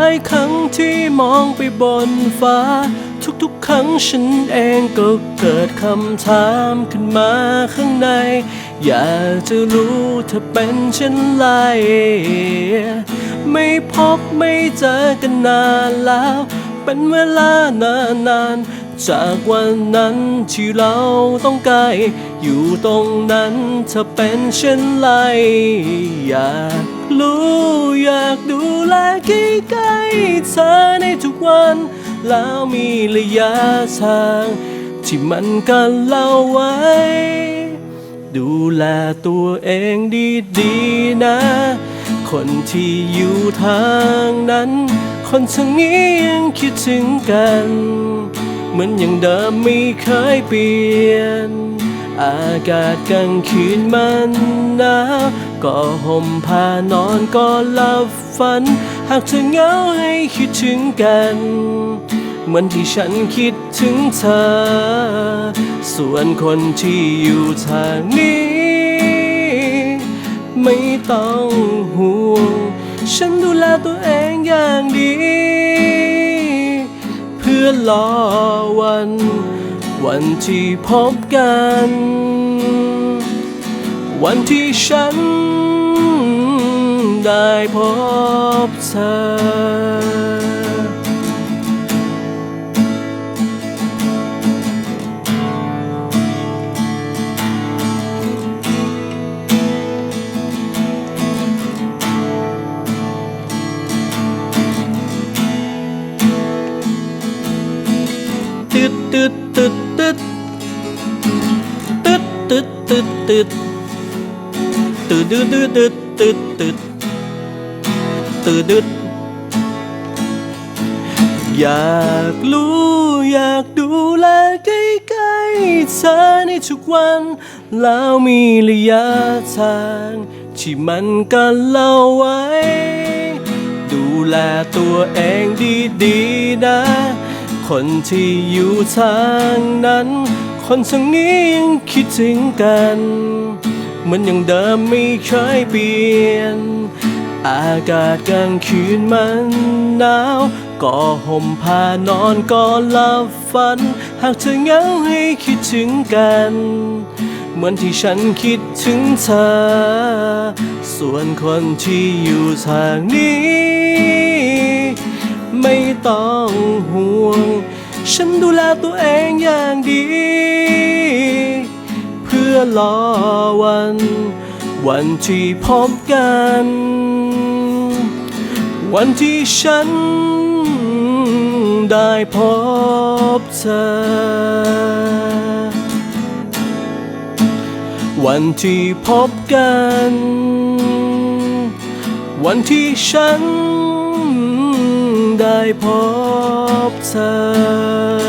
ายครั้งที่มองไปบนฟ้า ทุกๆ ครั้งฉันเองก็เกิดคำถามขึ้นมาข้างใน อยากจะรู้เธอเป็นเช่นไรไม่พบไม่เจอกันนานแล้ว เป็นเวลานานๆจากวันนั้นที่เราต้องไกล อยู่ตรงนั้นเธอเป็นเช่นไร อยากรู้อยากดู แลใกล้ๆเธอในทุกวัน แล้วมีระยะทาง ที่มันกันเล่าไว้ ดูแลตัวเองดีๆนะ คนที่อยู่ทางนั้น คนทางนี้ยังคิดถึงกัน เหมือนอย่างเดิมไม่เคยเปลี่ยน อากาศกลางคืนมันหนาว ก็ห่มผ้านอนก็หลับฝัน หากเธอเหงาให้คิดถึงกัน เหมือนที่ฉันคิดถึงเธอ ส่วนคนที่อยู่ทางนี้ ไม่ต้องห่วง ฉันดูแลตัวเองอย่างดี เพื่อรอวัน วันที่พบกัน วันที่ฉัน ได้พบเธอตึดตึดตึดตึดตึดตึดตึดตึดตึดตึดตึดตึด ตึดตึดตึดอยากรู้อยากดูแลใกล้ๆเธอในทุกวัน แล้วมีระยะทางที่มันกันเล่าไว้ ดูแลตัวเองดีๆนะ คนที่อยู่ทางนั้น คนทางนี้ยังคิดถึงกัน เหมือนอย่างเดิมไม่เคยเปลี่ยน อากาศกลางคืนมันหนาว ก็ห่มผ้านอนก็หลับฝัน หากเธอเหงาให้คิดถึงกัน เหมือนที่ฉันคิดถึงเธอ ส่วนคนที่อยู่ทางนี้ ไม่ต้องห่วง ฉันดูแลตัวเองอย่างดี เพื่อรอวัน วันที่พบกัน วันที่ฉันได้พบเธอ วันที่พบกัน วันที่ฉันได้พบเธอ